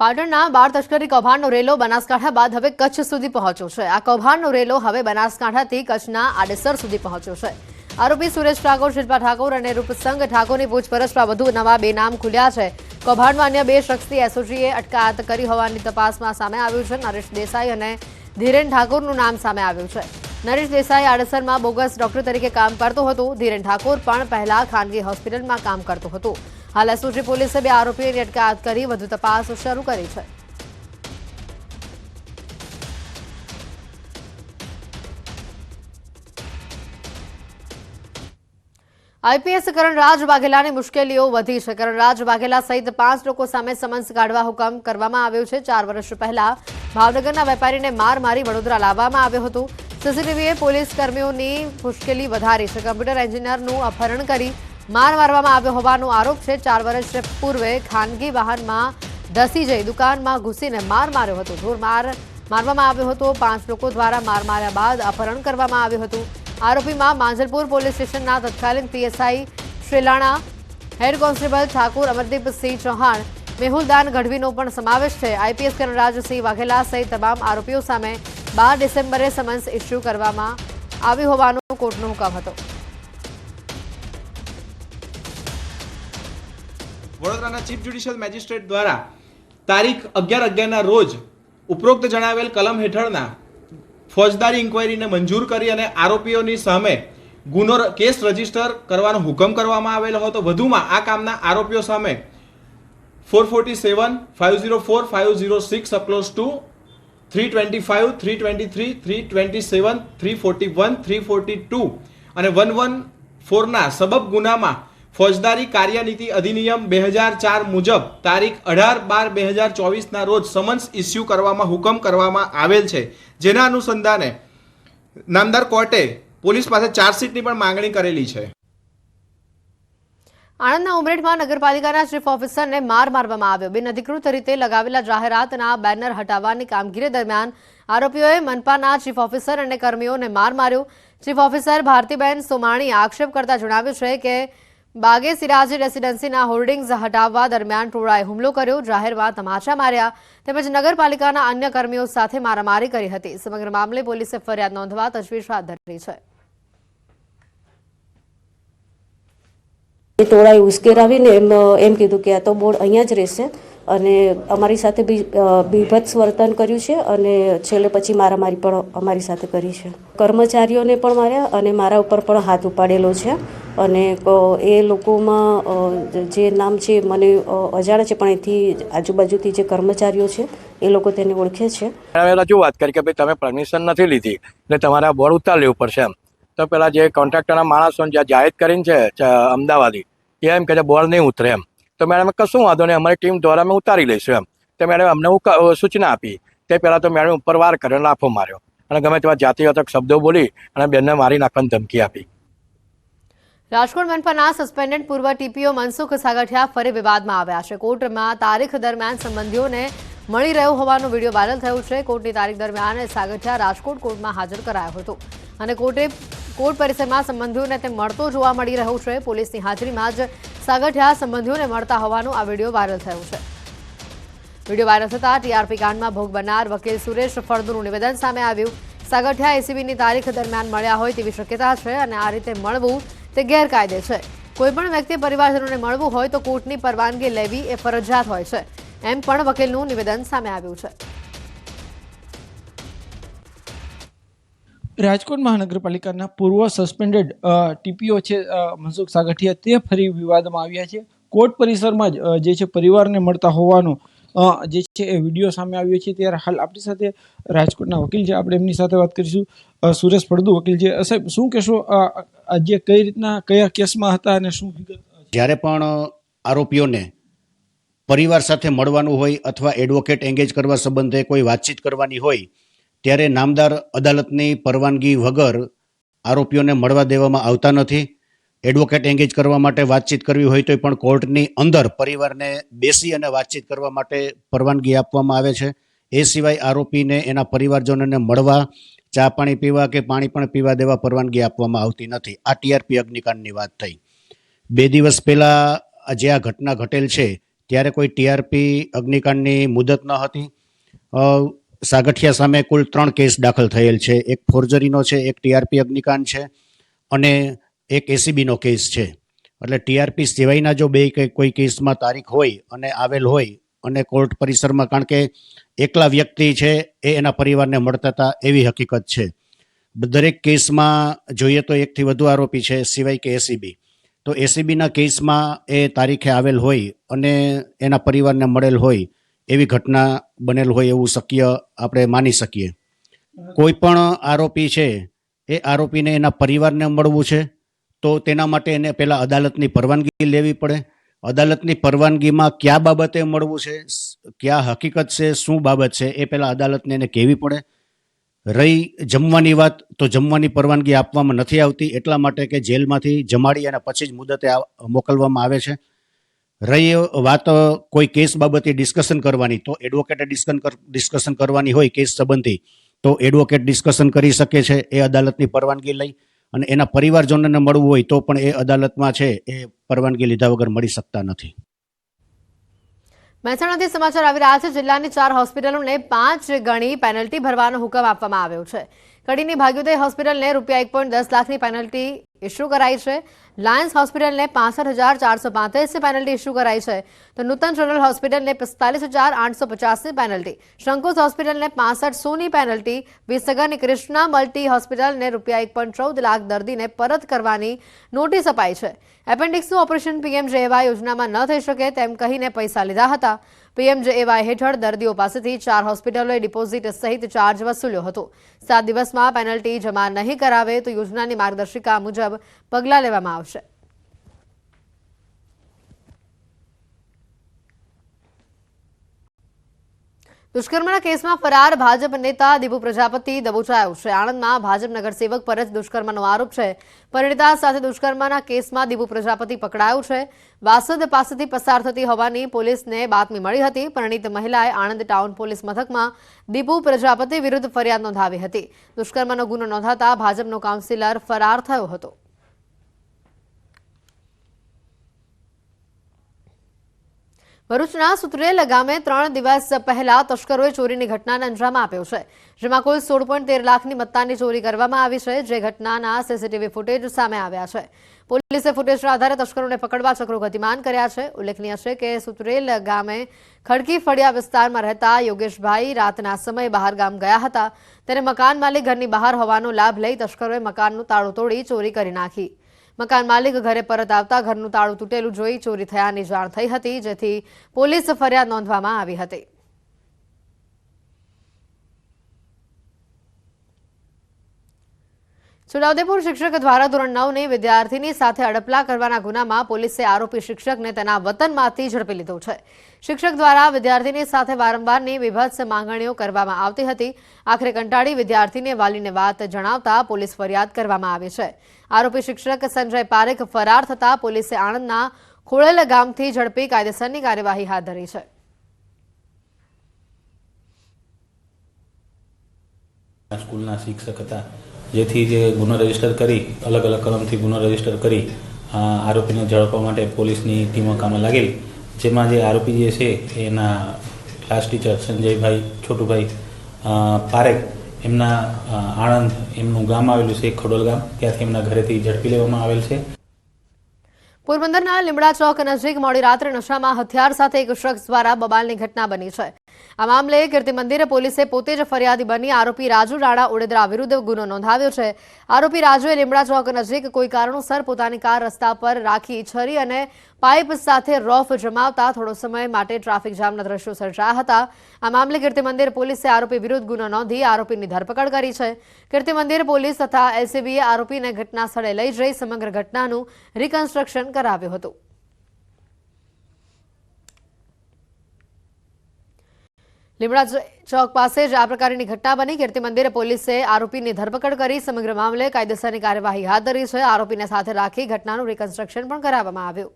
પાટણના બાળ તસ્કરી કૌભાંડનો રેલો બનાસકાંઠા બાદ હવે કચ્છ સુધી પહોંચ્યો છે. આ કૌભાંડનો રેલો હવે બનાસકાંઠાથી કચ્છના આડેસર સુધી પહોંચ્યો છે. આરોપી સુરેશ ઠાકોર, શિલ્પા ઠાકોર અને રૂપસંગ ઠાકોરની પૂછપરછમાં વધુ નવા બે નામ ખુલ્યા છે. કૌભાંડમાં અન્ય બે શખ્સની એસઓજીએ અટકાયત કરી હોવાની તપાસમાં સામે આવ્યું છે. નરેશ દેસાઈ અને ધીરેન ઠાકોરનું નામ સામે આવ્યું છે. નરેશ દેસાઈ આડેસરમાં બોગસ ડોક્ટર તરીકે કામ કરતો હતો. ધીરેન ઠાકોર પણ પહેલા ખાનગી હોસ્પિટલમાં કામ કરતો હતો. હાલ એસઓજી પોલીસે બે આરોપીઓની અટકાયત કરી, વધુ તપાસ શરૂ કરી છે. આઈપીએસ કરણરાજ વાઘેલાની મુશ્કેલીઓ વધી છે. કરણરાજ વાઘેલા સહિત પાંચ લોકો સામે સમન્સ કાઢવા હુકમ કરવામાં આવ્યો છે. ચાર વર્ષ પહેલા ભાવનગરના વેપારીને માર મારી વડોદરા લાવવામાં આવ્યો હતો. સીસીટીવીએ પોલીસ કર્મીઓની મુશ્કેલી વધારી છે. કમ્પ્યુટર એન્જિનિયરનું અપહરણ કરી માર મારવામાં આવ્યો હોવાનો આરોપ છે. ચાર વર્ષ પૂર્વે ખાનગી વાહનમાં ધસી જઈ દુકાનમાં ઘૂસીને માર માર્યો હતો. ધોરમાર મારવામાં આવ્યો હતો. પાંચ લોકો દ્વારા માર માર્યા બાદ અપહરણ કરવામાં આવ્યું હતું. આરોપીમાં માંજલપુર પોલીસ સ્ટેશનના તત્કાલીન PSI શ્રીલાણા, head constable Thakur Amardeepsinh Chauhan, Mehuldan ગઢવીનો પણ સમાવેશ છે. આઈપીએસ કરણરાજસિંહ વાઘેલા સહિત તમામ આરોપીઓ સામે બાર ડિસેમ્બરે સમન્સ ઇસ્યુ કરવામાં આવ્યું હોવાનો કોર્ટનો હુકમ હતો. વડોદરાના ચીફ જ્યુડિશિયલ મેજિસ્ટ્રેટ દ્વારા તારીખ અગિયાર અગિયારના રોજ ઉપરોક્ત જણાવેલ કલમ હેઠળના ફોજદારી ઇન્કવાયરીને મંજૂર કરી અને આરોપીઓની સામે ગુનો કેસ રજિસ્ટર કરવાનો હુકમ કરવામાં આવેલો હતો. વધુમાં આ કામના આરોપીઓ સામે four forty seven, five zero four, five zero six applause two, three twenty five, three twenty three three twenty seven, three forty one, three forty two અને વન વન ફોરના સબબ ગુનામાં ફોજદારી કાર્યનીતિ અધિનિયમ બે હજાર ચાર મુજબ તારીખ અઢાર બાર બે હજાર ચોવીસના રોજ સમન્સ ઇસ્યુ કરવામાં હુકમ કરવામાં આવેલ છે. જેના અનુસંધાને નામદાર કોર્ટે પોલીસ પાસે ચાર્જશીટની પણ માંગણી કરેલી છે. આણંદના ઉમરેઠમાં નગરપાલિકાના ચીફ ઓફિસરને માર મારવામાં આવ્યો. બિન અધિકૃત રીતે લગાવેલા જાહેરાતના બેનર હટાવવાની કામગીરી દરમિયાન આરોપીઓએ મનપાના ચીફ ઓફિસર અને કર્મીઓને માર માર્યો. ચીફ ઓફિસર ભારતીબેન સોમાણીએ આક્ષેપ કરતા જણાવ્યું છે કે બાગે સિરાજી રેસિડેન્સીના હોર્ડિંગ્સ હટાવવા દરમિયાન ટોળાએ હુમલો કર્યો જાહેરમાં તમાચા માર્યા તેમજ નગરપાલિકાના અન્ય કર્મીઓ સાથે મારામારી કરી હતી. સમગ્ર મામલે પોલીસે ફરિયાદ નોંધવા તજવીજ હાથ ધરી છે. ટોળાએ ઉશ્કેરાવીને એમ એમ કીધું કે આ તો બોર્ડ અહીંયા જ રહેશે. અને અમારી સાથે બીભત્સ વર્તન કર્યું છે અને છેલ્લે પછી મારામારી પણ અમારી સાથે કરી છે. કર્મચારીઓને પણ માર્યા અને મારા ઉપર પણ હાથ ઉપાડેલો છે અને એ લોકોમાં જે નામ છે મને અજાણ છે, પણ એથી આજુબાજુથી જે કર્મચારીઓ છે એ લોકો તેને ઓળખે છે. હવે વાત કરી કે ભાઈ તમે પરમિશન નથી લીધી એટલે તમારે બોર્ડ ઉતાર લેવું પડશે એમ. તો પેલા જે કોન્ટ્રાક્ટરના માણસોને જ્યાં જાહેર કરીને છે અમદાવાદી, એ એમ કે બોર્ડ નહીં ઉતરે એમ. તો મેડમ કશું વાંધો નહીં. અમારી ટીમ દ્વારા અમે ઉતારી લઈશું એમ. તો મેડમ અમને હું સૂચના આપી. તે પહેલાં તો મેડમ ઉપર વાર કર્યો લાફો માર્યો. અને ગમે તેવા જાતિવાતક શબ્દો બોલી અને બેનને મારી નાખવાની ધમકી આપી. રાજકોટ મનપાના સસ્પેન્ડેડ પૂર્વ ટીપીઓ મનસુખ સાગઠિયા ફરી વિવાદમાં આવ્યા છે. કોર્ટમાં તારીખ દરમિયાન સંબંધીઓને મળી રહ્યો હોવાનો વીડિયો વાયરલ થયો છે. કોર્ટની તારીખ દરમિયાન સાગઠિયા રાજકોટ કોર્ટમાં હાજર કરાયો હતો. અને કોર્ટે, કોર્ટ પરિસરમાં સંબંધીઓને તે મળતો જોવા મળી રહ્યો છે. પોલીસની હાજરીમાં જ સાગઠિયા સંબંધીઓને મળતા હોવાનો આ વીડિયો વાયરલ થયો છે. વીડિયો વાયરલ થતાં ટીઆરપી કાંડમાં ભોગ બનનાર વકીલ સુરેશ ફળદુનું નિવેદન સામે આવ્યું. સાગઠિયા એસીબીની તારીખ દરમિયાન મળ્યા હોય તેવી શક્યતા છે અને આ રીતે મળવું તે ગેરકાયદે છે. કોઈપણ વ્યક્તિ પરિવારજનોને મળવું હોય તો કોર્ટની પરવાનગી લેવી એ ફરજિયાત હોય છે. એમ પણ વકીલનું નિવેદન સામે આવ્યું છે. રાજકોટ મહાનગરપાલિકાના પૂર્વ સસ્પેન્ડેડ ટીપીઓ છે મનસુખ સાગઠિયા, તે ફરી વિવાદમાં આવ્યા છે. કોર્ટ પરિસરમાં જ જે છે પરિવારને મળતા હોવાનો જે છે એ વીડિયો સામે આવ્યો છે. ત્યારે હાલ આપણી સાથે રાજકોટના વકીલ છે. આપણે એમની સાથે વાત કરીશું. સુરેશ ફળદુ વકીલ છે. સાહેબ, શું કહેશો? જે કઈ રીતના, કયા કેસમાં હતા અને શું જ્યારે પણ આરોપીઓને પરિવાર સાથે મળવાનું હોય અથવા એડવોકેટ એંગેજ કરવા સંબંધે કોઈ વાતચીત કરવાની હોય ત્યારે નામદાર અદાલતની પરવાનગી વગર આરોપીઓને મળવા દેવામાં આવતા નથી. એડવોકેટ એંગેજ કરવા માટે વાતચીત કરવી હોય તો પણ કોર્ટની અંદર પરિવારને બેસી અને વાતચીત કરવા માટે પરવાનગી આપવામાં આવે છે. એ સિવાય આરોપીને એના પરિવારજનોને મળવા, ચા પાણી પીવા કે પાણી પણ પીવા દેવા પરવાનગી આપવામાં આવતી નથી. આ ટીઆરપી અગ્નિકાંડની વાત થઈ. બે દિવસ પહેલા જે આ ઘટના ઘટેલ છે, ત્યારે કોઈ ટીઆરપી અગ્નિકાંડની મુદત ન હતી. સાગઠિયા સામે કુલ ત્રણ કેસ દાખલ થયેલ છે. એક ફોર્જરીનો છે, એક ટીઆરપી અગ્નિકાંડ છે અને એક એસીબીનો કેસ છે. એટલે ટીઆરપી સિવાયના જો બે કોઈ કેસમાં તારીખ હોય અને આવેલ હોય અને કોર્ટ પરિસરમાં કારણ કે એકલા વ્યક્તિ છે એ એના પરિવારને મળતા હતા એવી હકીકત છે. દરેક કેસમાં જોઈએ તો એકથી વધુ આરોપી છે સિવાય કે એસીબી. તો એસીબીના કેસમાં એ તારીખે આવેલ હોય અને એના પરિવારને મળેલ હોય એવી ઘટના બનેલ હોય એવું શક્ય આપણે માની શકીએ. કોઈ પણ આરોપી છે, એ આરોપીને એના પરિવારને મળવું છે, તો તેના માટે એને પહેલાં અદાલતની પરવાનગી લેવી પડે. અદાલતની પરવાનગીમાં કયા બાબતે મળવું છે કયા હકીકત છે, શું બાબત છે, એ પહેલાં અદાલતને એને કહેવી પડે. રહી જમવાની વાત તો જમવાની પરવાનગી આપવામાં નથી આવતી, એટલા માટે કે જેલમાંથી જમાડી અને પછી જ મુદતે મોકલવામાં આવે છે. રહી વાત કોઈ કેસ બાબતે ડિસ્કશન કરવાની, તો એડવોકેટે ડિસ્કન ડિસ્કશન કરવાની હોય કેસ સંબંધી, તો એડવોકેટ ડિસ્કશન કરી શકે છે એ અદાલતની પરવાનગી લઈ અને એના પરિવારજનોને મળવું હોય તો પણ એ અદાલતમાં છે એ પરવાનગી લીધા વગર મળી શકતા નથી. મહેસાણાથી સમાચાર આવી રહ્યા છે. જિલ્લાની ચાર હોસ્પિટલોને પાંચ ગણી પેનલ્ટી ભરવાનો હુકમ આપવામાં આવ્યો છે. કડીની ભાગ્યોદય હોસ્પિટલને રૂપિયા એક પોઈન્ટ દસ લાખની પેનલ્ટી ઇસ્યુ કરાઈ છે. લાયન્સ હોસ્પિટલને પાસઠ હજાર ચારસો પાંત્રીસની પેનલ્ટી ઇસ્યુ કરાઈ છે. તો નૂતન જનરલ હોસ્પિટલને પિસ્તાલીસ હજાર આઠસો પચાસની પેનલ્ટી શંકુસ હોસ્પિટલને પાસઠ સોની પેનલ્ટી વિસનગરની કૃષ્ણા મલ્ટી હોસ્પિટલને રૂપિયા એક પોઈન્ટ ચૌદ લાખ દર્દીને પરત કરવાની નોટિસ અપાઈ છે. એપેન્ડિક્સનું ઓપરેશન પીએમજેએવાય યોજનામાં ન થઈ શકે તેમ કહીને પૈસા લીધા હતા. પીએમજેએવાય હેઠળ દર્દીઓ પાસેથી ચાર હોસ્પિટલોએ ડિપોઝિટ સહિત ચાર્જ વસૂલ્યો હતો. સાત દિવસમાં પેનલ્ટી જમા નહીં કરાવે તો યોજનાની માર્ગદર્શિકા મુજબ પગલાં લેવામાં આવશે. દુષ્કર્મના કેસમાં ફરાર ભાજપ નેતા દીપુ પ્રજાપતિ દબોચાયો છે. આણંદમાં ભાજપ નગરસેવક પર જ દુષ્કર્મનો આરોપ છે. પરિણીતા સાથે દુષ્કર્મના કેસમાં દીપુ પ્રજાપતિ પકડાયો છે. વાસદ પાસેથી પસાર થતી હોવાની પોલીસને બાતમી મળી હતી. પરિણીત મહિલાએ આણંદ ટાઉન પોલીસ મથકમાં દીપુ પ્રજાપતિ વિરુદ્ધ ફરિયાદ નોંધાવી હતી. દુષ્કર્મનો ગુનો નોંધાતા ભાજપનો કાઉન્સિલર ફરાર થયો હતો. ભરૂચના સુત્રેલ ગામે ત્રણ દિવસ પહેલા તસ્કરોએ ચોરીની ઘટનાને અંજામ આપ્યો છે, જેમાં કુલ સોળ પોઈન્ટ તેર લાખની મત્તાની ચોરી કરવામાં આવી છે, જે ઘટનાના સીસીટીવી ફૂટેજ સામે આવ્યા છે. પોલીસે ફૂટેજના આધારે તસ્કરોને પકડવા ચક્રો ગતિમાન કર્યા છે. ઉલ્લેખનીય છે કે સુત્રેલ ગામે ખડકી ફળિયા વિસ્તારમાં રહેતા યોગેશભાઈ રાતના સમયે બહાર ગામ ગયા હતા. ત્યારે મકાન માલિક ઘરની બહાર હોવાનો લાભ લઈ તસ્કરોએ મકાનનું તાળું તોડી ચોરી કરી નાખી. મકાન માલિક ઘરે પરત આવતા ઘરનું તાળું તૂટેલું જોઈ ચોરી થયાની જાણ થઈ હતી, જેથી પોલીસ ફરિયાદ નોંધવામાં આવી હતી. છોટાઉદેપુર શિક્ષક દ્વારા ધોરણ નવની વિદ્યાર્થીની સાથે અડપલા કરવાના ગુનામાં પોલીસે આરોપી શિક્ષકને તેના વતનમાંથી ઝડપી લીધો છે. શિક્ષક દ્વારા વિદ્યાર્થીની સાથે વારંવારની વિભત્સ માંગણીઓ કરવામાં આવતી હતી. આખરે કંટાળી વિદ્યાર્થીને વાલીને વાત જણાવતા પોલીસ ફરિયાદ કરવામાં આવી છે. આરોપી શિક્ષક સંજય પારેખ ફરાર થતા પોલીસે આણંદના ખોળેલ ગામથી ઝડપી કાયદેસરની કાર્યવાહી હાથ ધરી છે. સ્કૂલના શિક્ષક હતા. જેથી જે ગુનો રજિસ્ટર કરી, અલગ અલગ કલમથી ગુનો રજિસ્ટર કરી આરોપીને ઝડપવા માટે પોલીસની ટીમો કામે લાગેલી. જેમાં જે આરોપી જે છે, એના ક્લાસ ટીચર સંજયભાઈ છોટુભાઈ પારેખ, એમના આણંદ એમનું ગામ આવેલું છે, ખડોલ ગામ. ત્યાંથી એમના ઘરેથી ઝડપી લેવામાં આવેલ છે. પોરબંદરના લીમડા ચોક નજીક મોડી રાત્રે નશામાં હથિયાર સાથે એક શખ્સ દ્વારા બબાલની ઘટના બની છે. આ મામલે કીર્તિ મંદિર પોલીસે પોતે જ ફરિયાદી બની આરોપી રાજુ રાણા ઉડેદરા વિરુદ્ધ ગુનો નોંધાવ્યો છે. આરોપી રાજુએ લીમડા ચોક નજીક કોઈ કારણોસર પોતાની કાર રસ્તા પર રાખી છરી અને પાઇપ સાથે રોફ જમાવતા થોડો સમય માટે ટ્રાફિક જામના દ્રશ્યો સર્જાયા હતા. આ મામલે કીર્તિ મંદિર પોલીસે આરોપી વિરુદ્ધ ગુનો નોંધી આરોપીની ધરપકડ કરી છે. કીર્તિ મંદિર પોલીસ તથા એલસીબીએ આરોપીને ઘટના સ્થળે લઈ જઈ સમગ્ર ઘટનાનું રિકન્સ્ટ્રક્શન કરાવ્યું હતું. લીમડા ચોક પાસે જ આ પ્રકારની ઘટના બની. કીર્તિ મંદિરે પોલીસે આરોપીની ધરપકડ કરી. સમગ્ર મામલે કાયદેસરની કાર્યવાહી હાથ ધરી છે. આરોપીને સાથે રાખી ઘટનાનું રિકન્સ્ટ્રક્શન પણ કરાવવામાં આવ્યું.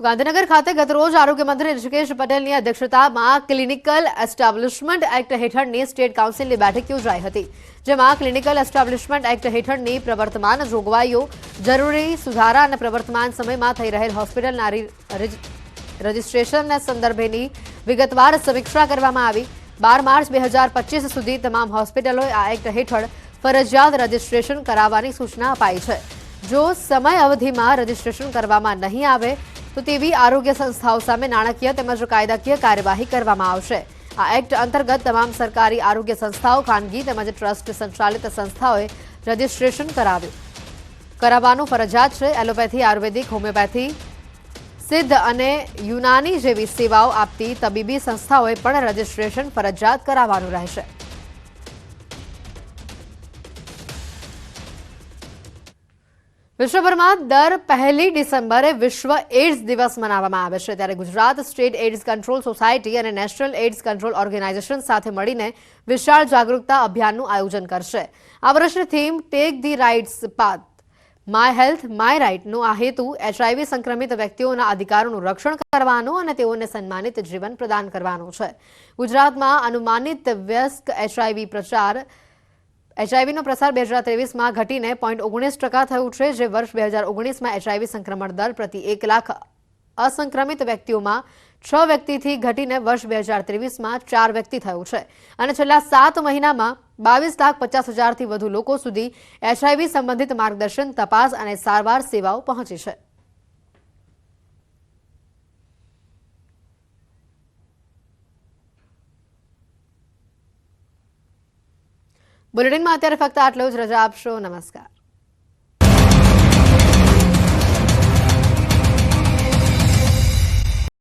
ગાંધીનગર ખાતે ગતરોજ આરોગ્ય મંત્રી ઋષિકેશ પટેલની અધ્યક્ષતામાં ક્લિનિકલ એસ્ટાબ્લિશમેન્ટ એક્ટ હેઠળની સ્ટેટ કાઉન્સિલની બેઠક યોજાઈ હતી, જેમાં ક્લિનિકલ એસ્ટાબ્લિશમેન્ટ એક્ટ હેઠળની પ્રવર્તમાન જોગવાઈઓ, જરૂરી સુધારા અને પ્રવર્તમાન સમયમાં થઈ રહેલ હોસ્પિટલના રજિસ્ટ્રેશનના સંદર્ભેની વિગતવાર સમીક્ષા કરવામાં આવી. બાર માર્ચ બે હજાર પચીસ સુધી તમામ હોસ્પિટલોએ આ એક્ટ હેઠળ ફરજિયાત રજીસ્ટ્રેશન કરાવવાની સૂચના અપાઈ છે. જો સમય અવધિમાં રજીસ્ટ્રેશન કરવામાં નહીં આવે, તો તેવી આરોગ્ય સંસ્થાઓ સામે નાણાકીય તેમજ કાયદાકીય કાર્યવાહી કરવામાં આવશે. આ એક્ટ અંતર્ગત તમામ સરકારી આરોગ્ય સંસ્થાઓ, ખાનગી તેમજ ટ્રસ્ટ સંચાલિત સંસ્થાઓએ રજીસ્ટ્રેશન કરાવ્યું. કરાવવાનું ફરજિયાત છે. એલોપેથી, આયુર્વેદિક, હોમિયોપેથી સિદ્ધ અને યુનાની જેવી સેવાઓ આપતી તબીબી સંસ્થાઓએ પણ રજીસ્ટ્રેશન ફરજિયાત કરાવવાનું રહેશે. વિશ્વભરમાં દર પહેલી ડિસેમ્બરે વિશ્વ એડ્સ દિવસ મનાવવામાં આવે છે. ત્યારે Gujarat state AIDS control society અને નેશનલ એડ્સ કંટ્રોલ ઓર્ગેનાઇઝેશન સાથે મળીને વિશાળ જાગૃતતા અભિયાનનું આયોજન કરશે. આ વર્ષની theme take the rights path my health my રાઇટનો આ હેતુ એચઆઈવી સંક્રમિત વ્યક્તિઓના અધિકારોનું રક્ષણ કરવાનો અને તેઓને સન્માનિત જીવન પ્રદાન કરવાનો છે. ગુજરાતમાં અનુમાનિત વ્યસ્ક એચઆઈવી પ્રચાર એચઆઈવીનો પ્રસાર બે હજાર ત્રેવીસમાં ઘટીને પોઈન્ટ ઓગણીસ ટકા થયું છે, જે વર્ષ બે હજાર ઓગણીસમાં એચઆઈવી સંક્રમણ દર પ્રતિ એક લાખ અસંક્રમિત વ્યક્તિઓમાં છ વ્યક્તિથી ઘટીને વર્ષ બે હજાર ત્રેવીસમાં ચાર વ્યક્તિ થયું છે. અને છેલ્લા સાત મહિનામાં બાવીસ લાખ પચાસ હજારથી વધુ લોકો સુધી એચઆઈવી સંબંધિત માર્ગદર્શન, તપાસ અને સારવાર સેવાઓ પહોંચી છે. બુલેટિનમાં અત્યારે ફક્ત આટલું જ. રજા આપશો. નમસ્કાર.